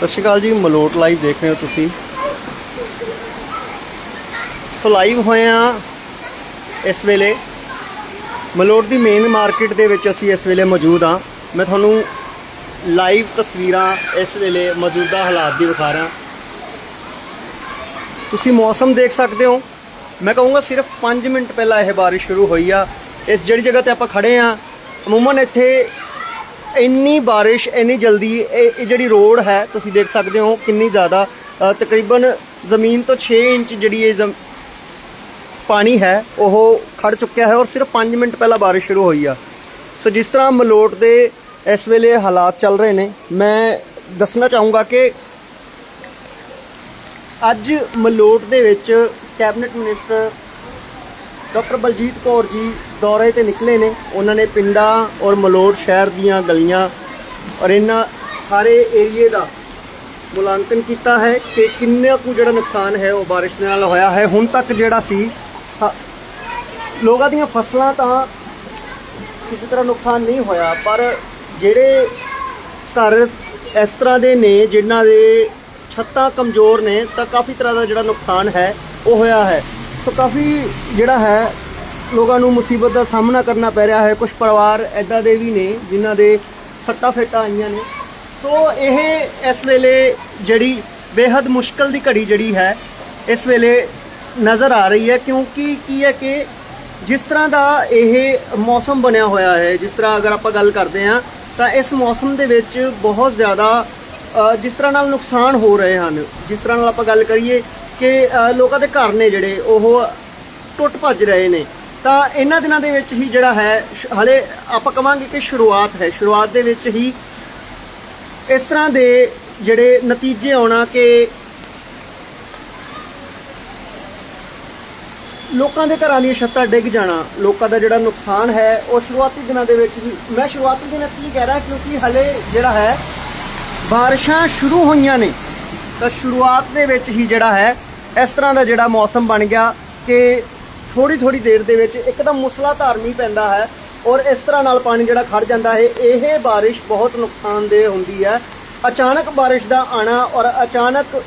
ਸਤਿ ਸ਼੍ਰੀ ਅਕਾਲ ਜੀ, ਮਲੋਟ ਲਾਈਵ ਦੇਖ ਰਹੇ ਹੋ ਤੁਸੀਂ। ਸੋ ਲਾਈਵ ਹੋਏ ਆ ਇਸ ਵੇਲੇ। ਮਲੋਟ ਦੀ ਮੇਨ ਮਾਰਕੀਟ ਦੇ ਵਿੱਚ ਅਸੀਂ ਇਸ ਵੇਲੇ ਮੌਜੂਦ ਆ ਮੈਂ ਤੁਹਾਨੂੰ ਲਾਈਵ ਤਸਵੀਰਾਂ ਇਸ ਵੇਲੇ ਮੌਜੂਦਾ ਹਾਲਾਤ ਦੀ ਵਿਖਾ ਰਿਹਾ। ਤੁਸੀਂ ਮੌਸਮ ਦੇਖ ਸਕਦੇ ਹੋ। ਮੈਂ ਕਹੂੰਗਾ ਸਿਰਫ 5 ਮਿੰਟ ਪਹਿਲਾਂ ਇਹ ਬਾਰਿਸ਼ ਸ਼ੁਰੂ ਹੋਈ ਆ। ਇਸ ਜਿਹੜੀ ਜਗ੍ਹਾ ਤੇ ਆਪਾਂ ਖੜੇ ਆ ਅਮੂਮਨ ਇੱਥੇ ਇੰਨੀ ਬਾਰਿਸ਼, ਇੰਨੀ ਜਲਦੀ ਇਹ ਇਹ ਜਿਹੜੀ ਰੋਡ ਹੈ, ਤੁਸੀਂ ਦੇਖ ਸਕਦੇ ਹੋ ਕਿੰਨੀ ਜ਼ਿਆਦਾ ਤਕਰੀਬਨ ਜ਼ਮੀਨ ਤੋਂ 6 ਇੰਚ ਜਿਹੜੀ ਇਹ ਜ਼ਮ- ਪਾਣੀ ਹੈ, ਉਹ ਖੜ ਚੁੱਕਿਆ ਹੈ ਔਰ ਸਿਰਫ 5 ਮਿੰਟ ਪਹਿਲਾਂ ਬਾਰਿਸ਼ ਸ਼ੁਰੂ ਹੋਈ ਆ। ਸੋ ਜਿਸ ਤਰ੍ਹਾਂ ਮਲੋਟ ਦੇ ਇਸ ਵੇਲੇ ਹਾਲਾਤ ਚੱਲ ਰਹੇ ਨੇ, ਮੈਂ ਦੱਸਣਾ ਚਾਹੂੰਗਾ ਕਿ ਅੱਜ ਮਲੋਟ ਦੇ ਵਿੱਚ cabinet minister doctor Baljit Kaur ji ਦੌਰੇ ਤੇ ਨਿਕਲੇ ਨੇ। ਉਹਨਾਂ ਨੇ ਪਿੰਡਾਂ ਔਰ ਮਲੋਟ ਸ਼ਹਿਰ ਦੀਆਂ ਗਲੀਆਂ ਔਰ ਇਹਨਾਂ ਸਾਰੇ ਏਰੀਏ ਦਾ ਮੁਲਾਂਕਣ ਕੀਤਾ ਹੈ ਕਿ ਕਿੰਨਾ ਕੁ ਜਿਹੜਾ ਨੁਕਸਾਨ ਹੈ ਉਹ ਬਾਰਿਸ਼ ਦੇ ਨਾਲ ਹੋਇਆ ਹੈ। ਹੁਣ ਤੱਕ ਜਿਹੜਾ ਸੀ, ਸ- ਲੋਕਾਂ ਦੀਆਂ ਫਸਲਾਂ ਤਾਂ ਕਿਸੇ ਤਰ੍ਹਾਂ ਨੁਕਸਾਨ ਨਹੀਂ ਹੋਇਆ, ਪਰ ਜਿਹੜੇ ਘਰ ਇਸ ਤਰ੍ਹਾਂ ਦੇ ਨੇ ਜਿਨ੍ਹਾਂ ਦੇ ਛੱਤਾਂ ਕਮਜ਼ੋਰ ਨੇ ਤਾਂ ਕਾਫੀ ਤਰ੍ਹਾਂ ਦਾ ਜਿਹੜਾ ਨੁਕਸਾਨ ਹੈ, ਉਹ ਹੋਇਆ ਹੈ। ਸੋ ਕਾਫੀ ਜਿਹੜਾ ਹੈ, ਲੋਕਾਂ ਨੂੰ ਮੁਸੀਬਤ ਦਾ ਸਾਹਮਣਾ ਕਰਨਾ ਪੈ ਰਿਹਾ ਹੈ। ਕੁਝ ਪਰਿਵਾਰ ਐਦਾਂ ਦੇ ਵੀ ਨੇ, ਜਿਨ੍ਹਾਂ ਦੇ ਸੱਟਾਂ ਫੇਟਾਂ ਆਈਆਂ ਨੇ। ਸੋ ਇਹ ਇਸ ਵੇਲੇ ਜਿਹੜੀ ਬੇहद ਮੁਸ਼ਕਲ ਦੀ ਘੜੀ ਜਿਹੜੀ ਹੈ, ਇਸ ਵੇਲੇ ਨਜ਼ਰ ਆ ਰਹੀ ਹੈ। ਕਿਉਂਕਿ ਕੀ ਹੈ ਕਿ ਜਿਸ ਤਰ੍ਹਾਂ ਦਾ ਇਹ ਮੌਸਮ ਬਣਿਆ ਹੋਇਆ ਹੈ, ਜਿਸ ਤਰ੍ਹਾਂ ਅਗਰ ਆਪਾਂ ਗੱਲ ਕਰਦੇ ਹਾਂ, ਤਾਂ ਇਸ ਮੌਸਮ ਦੇ ਵਿੱਚ ਬਹੁਤ ਜ਼ਿਆਦਾ ਜਿਸ ਤਰ੍ਹਾਂ ਨਾਲ ਨੁਕਸਾਨ ਹੋ ਰਹੇ ਹਨ। ਜਿਸ ਤਰ੍ਹਾਂ ਨਾਲ ਆਪਾਂ ਗੱਲ ਕਰੀਏ ਕਿ ਲੋਕਾਂ ਦੇ ਘਰ ਨੇ ਜਿਹੜੇ, ਉਹ ਟੁੱਟ ਭੱਜ ਰਹੇ ਨੇ। ਤਾਂ ਇਹਨਾਂ ਦਿਨਾਂ ਦੇ ਵਿੱਚ ਹੀ ਜਿਹੜਾ ਹੈ ਹਲੇ ਆਪਾਂ ਕਵਾਂਗੇ ਕਿ ਸ਼ੁਰੂਆਤ ਹੈ। ਸ਼ੁਰੂਆਤ ਦੇ ਵਿੱਚ ਹੀ ਇਸ ਤਰ੍ਹਾਂ ਦੇ ਜਿਹੜੇ ਨਤੀਜੇ ਆਉਣਾ ਕਿ ਲੋਕਾਂ ਦੇ ਘਰਾਂ ਦੀਆਂ ਛੱਤਾਂ ਡਿੱਗ ਜਾਣਾ, ਲੋਕਾਂ ਦਾ ਜਿਹੜਾ ਨੁਕਸਾਨ ਹੈ, ਉਹ ਸ਼ੁਰੂਆਤੀ ਦਿਨਾਂ ਦੇ ਵਿੱਚ ਹੀ, ਮੈਂ ਸ਼ੁਰੂਆਤੀ ਦਿਨਾਂ 'ਚ ਕੀ ਕਹਿ ਰਿਹਾ, ਕਿਉਂਕਿ ਹਲੇ ਜਿਹੜਾ ਹੈ, ਬਾਰਿਸ਼ਾਂ ਸ਼ੁਰੂ ਹੋਈਆਂ ਨੇ। ਤਾਂ ਸ਼ੁਰੂਆਤ ਦੇ ਵਿੱਚ ਹੀ ਜਿਹੜਾ ਹੈ ਇਸ ਤਰ੍ਹਾਂ ਦਾ ਜਿਹੜਾ ਮੌਸਮ ਬਣ ਗਿਆ ਕਿ ਥੋੜੀ ਥੋੜੀ ਦੇਰ ਦੇ ਵਿੱਚ ਇੱਕਦਮ ਮੁਸਲਾਧਾਰ ਮੀਂਹ ਪੈਂਦਾ ਹੈ ਔਰ ਇਸ ਤਰ੍ਹਾਂ ਨਾਲ ਪਾਣੀ ਜਿਹੜਾ ਖੜ ਜਾਂਦਾ ਹੈ, ਇਹ ਬਾਰਿਸ਼ ਬਹੁਤ ਨੁਕਸਾਨਦੇਹ ਹੁੰਦੀ ਹੈ। ਅਚਾਨਕ ਬਾਰਿਸ਼ ਦਾ ਆਣਾ ਔਰ ਅਚਾਨਕ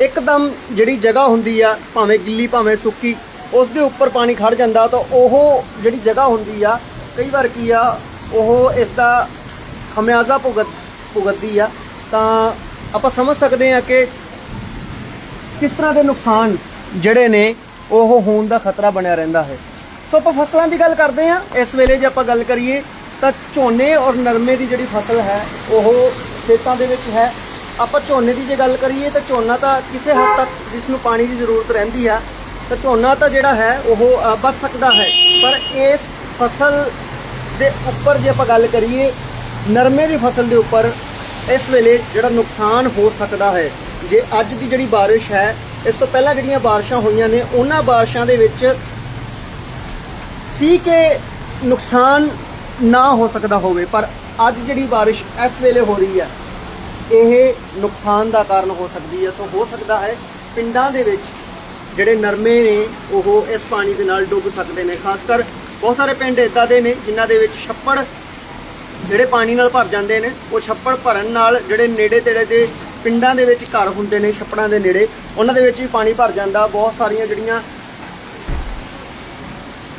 ਇੱਕਦਮ ਜਿਹੜੀ ਜਗ੍ਹਾ ਹੁੰਦੀ ਆ, ਭਾਵੇਂ ਗਿੱਲੀ, ਭਾਵੇਂ ਸੁੱਕੀ, ਉਸ ਦੇ ਉੱਪਰ ਪਾਣੀ ਖੜ ਜਾਂਦਾ ਤਾਂ ਉਹ ਜਿਹੜੀ ਜਗ੍ਹਾ ਹੁੰਦੀ ਆ, ਕਈ ਵਾਰ ਕੀ ਆ, ਉਹ ਇਸ ਦਾ ਖਮਿਆਜ਼ਾ ਭੁਗਤ, ਭੁਗਤਦੀ ਆ। ਤਾਂ ਆਪਾਂ ਸਮਝ ਸਕਦੇ ਆ ਕਿ ਕਿਸ ਤਰ੍ਹਾਂ ਦੇ ਨੁਕਸਾਨ ਜਿਹੜੇ ਨੇ ਉਹ ਹੋਣ ਦਾ ਖਤਰਾ ਬਣਿਆ ਰਹਿੰਦਾ ਹੈ? ਸੋ ਆਪਾਂ ਫਸਲਾਂ ਦੀ ਗੱਲ ਕਰਦੇ ਹਾਂ। ਇਸ ਵੇਲੇ ਜੇ ਆਪਾਂ ਗੱਲ ਕਰੀਏ ਤਾਂ ਝੋਨੇ ਔਰ ਨਰਮੇ ਦੀ ਜਿਹੜੀ ਫਸਲ ਹੈ ਉਹ ਖੇਤਾਂ ਦੇ ਵਿੱਚ ਹੈ। ਆਪਾਂ ਝੋਨੇ ਦੀ ਜੇ ਗੱਲ ਕਰੀਏ ਤਾਂ ਝੋਨਾ ਤਾਂ ਕਿਸੇ ਹੱਦ ਤੱਕ ਜਿਸ ਨੂੰ ਪਾਣੀ ਦੀ ਜ਼ਰੂਰਤ ਰਹਿੰਦੀ ਆ ਤਾਂ ਝੋਨਾ ਤਾਂ ਜਿਹੜਾ ਹੈ ਉਹ ਅ, ਬਚ ਸਕਦਾ ਹੈ। ਪਰ ਇਸ ਫਸਲ ਦੇ ਉੱਪਰ ਜੇ ਆਪਾਂ ਗੱਲ ਕਰੀਏ ਨਰਮੇ ਦੀ ਫਸਲ ਦੇ ਉੱਪਰ ਇਸ ਵੇਲੇ ਜਿਹੜਾ ਨੁਕਸਾਨ ਹੋ ਸਕਦਾ ਹੈ ਜੇ ਅੱਜ ਦੀ ਜਿਹੜੀ ਬਾਰਿਸ਼ ਹੈ, ਇਸ ਤੋਂ ਪਹਿਲਾਂ ਜਿਹੜੀਆਂ ਬਾਰਿਸ਼ਾਂ ਹੋਈਆਂ ਨੇ, ਉਹਨਾਂ ਬਾਰਿਸ਼ਾਂ ਦੇ ਵਿੱਚ ਸੀ ਕਿ ਨੁਕਸਾਨ ਨਾ ਹੋ ਸਕਦਾ ਹੋਵੇ, ਪਰ ਅੱਜ ਜਿਹੜੀ ਬਾਰਿਸ਼ ਇਸ ਵੇਲੇ ਹੋ ਰਹੀ ਹੈ, ਇਹ ਨੁਕਸਾਨ ਦਾ ਕਾਰਨ ਹੋ ਸਕਦੀ ਹੈ। ਸੋ ਹੋ ਸਕਦਾ ਹੈ ਪਿੰਡਾਂ ਦੇ ਵਿੱਚ ਜਿਹੜੇ ਨਰਮੇ ਨੇ, ਉਹ ਇਸ ਪਾਣੀ ਦੇ ਨਾਲ ਡੁੱਬ ਸਕਦੇ ਨੇ। ਖਾਸ ਕਰ ਬਹੁਤ ਸਾਰੇ ਪਿੰਡ ਇਦਾਂ ਦੇ ਨੇ, ਜਿਨ੍ਹਾਂ ਦੇ ਵਿੱਚ ਛੱਪੜ ਜਿਹੜੇ ਪਾਣੀ ਨਾਲ ਭਰ ਜਾਂਦੇ ਨੇ, ਉਹ ਛੱਪੜ ਭਰਨ ਨਾਲ ਜਿਹੜੇ ਨੇੜੇ ਤੇੜੇ ਦੇ ਪਿੰਡਾਂ ਦੇ ਵਿੱਚ ਘਰ ਹੁੰਦੇ ਨੇ, ਛੱਪੜਾਂ ਦੇ ਨੇੜੇ। ਉਹਨਾਂ ਦੇ ਵਿੱਚ ਵੀ ਪਾਣੀ ਭਰ ਜਾਂਦਾ, ਬਹੁਤ ਸਾਰੀਆਂ ਜਿਹੜੀਆਂ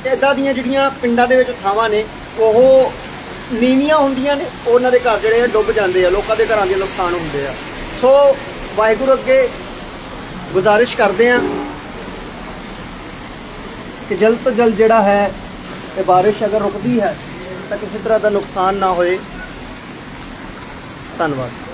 ਇਦਾਂ ਦੀਆਂ ਜਿਹੜੀਆਂ ਪਿੰਡਾਂ ਦੇ ਵਿੱਚ ਥਾਵਾਂ ਨੇ, ਉਹ ਨੀਵੀਆਂ ਹੁੰਦੀਆਂ ਨੇ ਉਹਨਾਂ ਦੇ ਘਰ ਜਿਹੜੇ ਆ ਡੁੱਬ ਜਾਂਦੇ ਆ, ਲੋਕਾਂ ਦੇ ਘਰਾਂ ਦੇ ਨੁਕਸਾਨ ਹੁੰਦੇ ਆ। ਸੋ ਵਾਹਿਗੁਰੂ ਅੱਗੇ ਗੁਜ਼ਾਰਿਸ਼ ਕਰਦੇ ਆ ਕਿ ਜਲਦ ਤੋਂ ਜਲਦ ਜਿਹੜਾ ਹੈ ਇਹ ਬਾਰਿਸ਼ ਅਗਰ ਰੁਕਦੀ ਹੈ ਤਾਂ ਕਿਸੇ ਤਰ੍ਹਾਂ ਦਾ ਨੁਕਸਾਨ ਨਾ ਹੋਏ। ਧੰਨਵਾਦ।